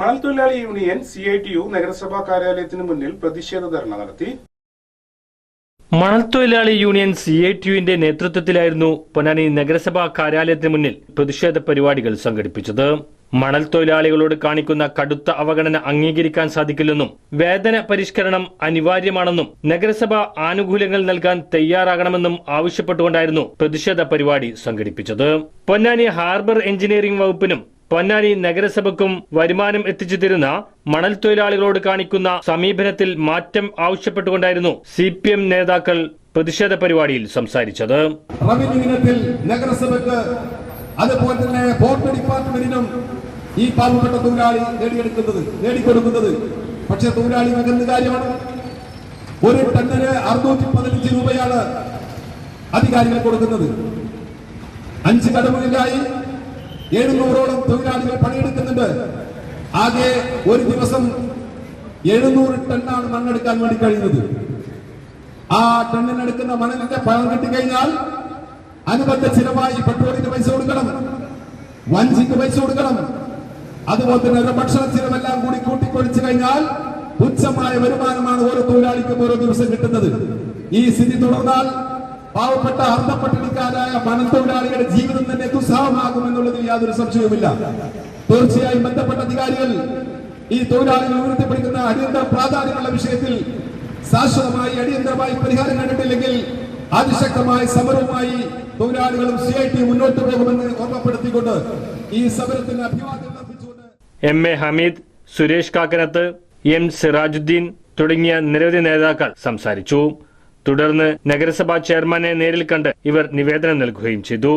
മണൽ തൊഴിലാളി union C I T U നഗരസഭാ കാര്യാലയത്തിന് മുന്നിൽ പ്രതിഷേധ ധർണ നടത്തി. മണൽ തൊഴിലാളി യൂണിയൻ സി ഐ ടി യുവിന്റെ നേതൃത്വത്തിലായിരുന്നു പൊന്നാനി നഗരസഭാ കാര്യാലയത്തിന് മുന്നിൽ പ്രതിഷേധ പരിപാടികൾ സംഘടിപ്പിച്ചത്. മണൽ തൊഴിലാളികളോട് കാണിക്കുന്ന കടുത്ത അവഗണന അംഗീകരിക്കാൻ സാധിക്കില്ലെന്നും വേതന പരിഷ്കരണം അനിവാര്യമാണെന്നും നഗരസഭ ആനുകൂല്യങ്ങൾ നൽകാൻ തയ്യാറാകണമെന്നും ആവശ്യപ്പെട്ടുകൊണ്ടായിരുന്നു പ്രതിഷേധ പരിപാടി സംഘടിപ്പിച്ചത്. പൊന്നാനി ഹാർബർ എഞ്ചിനീയറിംഗ് വകുപ്പിനും പൊന്നാനി നഗരസഭയ്ക്കും വരുമാനം എത്തിച്ചു തരുന്ന മണൽ തൊഴിലാളികളോട് കാണിക്കുന്ന സമീപനത്തിൽ മാറ്റം ആവശ്യപ്പെട്ടുകൊണ്ടായിരുന്നു സി പി എം നേതാക്കൾ പ്രതിഷേധ പരിപാടിയിൽ സംസാരിച്ചത്. റവന്യൂ ഇനത്തിൽ നഗരസഭയ്ക്ക് അതുപോലെ തന്നെ പോർട്ട് ഡിപ്പാർട്ട്മെന്റിനും ഈ പാവപ്പെട്ട തൊഴിലാളി നേടിയെടുക്കുന്നത് നേടിക്കൊടുക്കുന്നത്. പക്ഷേ തൊഴിലാളി നൽകുന്ന കാര്യമാണ്. ഒരു ടണ്ണിന് അറുന്നൂറ്റി പതിനഞ്ച് രൂപയാണ് അധികാരികൾ കൊടുക്കുന്നത്. അഞ്ച് കടമുകളിലായി എഴുന്നൂറോളം തൊഴിലാളികൾ പണിയെടുക്കുന്നുണ്ട്. ആകെ ഒരു ദിവസം എഴുന്നൂറ് ടണ്ണാണ് മണ്ണെടുക്കാൻ വേണ്ടി കഴിയുന്നത്. ആ ടണ്ണിനെടുക്കുന്ന മണലിന്റെ പണം കിട്ടിക്കഴിഞ്ഞാൽ അനുബന്ധ ചിലവായി പെട്രോളിന് പൈസ കൊടുക്കണം. വഞ്ചിക്ക് പൈസ കൊടുക്കണം. അതുപോലെ തന്നെ ഭക്ഷണ ചിലവെല്ലാം കൂടി കൂട്ടിക്കൊഴിച്ചു കഴിഞ്ഞാൽ തുച്ഛമായ വരുമാനമാണ് ഓരോ തൊഴിലാളിക്കും ഓരോ ദിവസം കിട്ടുന്നത്. ഈ സ്ഥിതി തുടർന്നാൽ പാവപ്പെട്ട അർദ്ധപ്പട്ടിണിക്കാരായ മനത്തൊഴിലാളികളുടെ ജീവിതം തന്നെ ദുസ്സഹമാകുമെന്നുള്ളതിൽ യാതൊരു സംശയവുമില്ല. തീർച്ചയായും ബന്ധപ്പെട്ട അധികാരികൾ ഈ തൊഴിലാളികൾ ഉയർത്തിപ്പിടിക്കുന്ന അടിയന്തര പ്രാധാന്യമുള്ള വിഷയത്തിൽ ശാശ്വതമായി അടിയന്തരമായി പരിഹാരം കണ്ടിട്ടില്ലെങ്കിൽ അതിശക്തമായ സമരവുമായി തൊഴിലാളികളും സി ഐ ടി മുന്നോട്ട് പോകുമെന്ന് ഓർമ്മപ്പെടുത്തിക്കൊണ്ട് ഈ സമരത്തിന് അഭിവാദ്യം M A Hameed Suresh Kakkanath M Sirajuddin തുടങ്ങിയ നിരവധി നേതാക്കൾ സംസാരിച്ചു. തുടർന്ന് നഗരസഭാ ചെയർമാനെ നേരിൽ കണ്ട് ഇവർ നിവേദനം നൽകുകയും ചെയ്തു.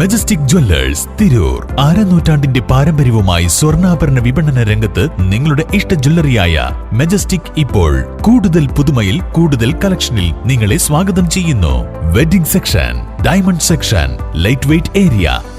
Majestic Jewellers Tirur. അരനൂറ്റാണ്ടിന്റെ പാരമ്പര്യവുമായി സ്വർണാഭരണ വിപണന രംഗത്ത് നിങ്ങളുടെ ഇഷ്ട ജ്വല്ലറിയായ മെജസ്റ്റിക് ഇപ്പോൾ കൂടുതൽ പുതുമയിൽ കൂടുതൽ കളക്ഷനിൽ നിങ്ങളെ സ്വാഗതം ചെയ്യുന്നു. Wedding section diamond section light weight area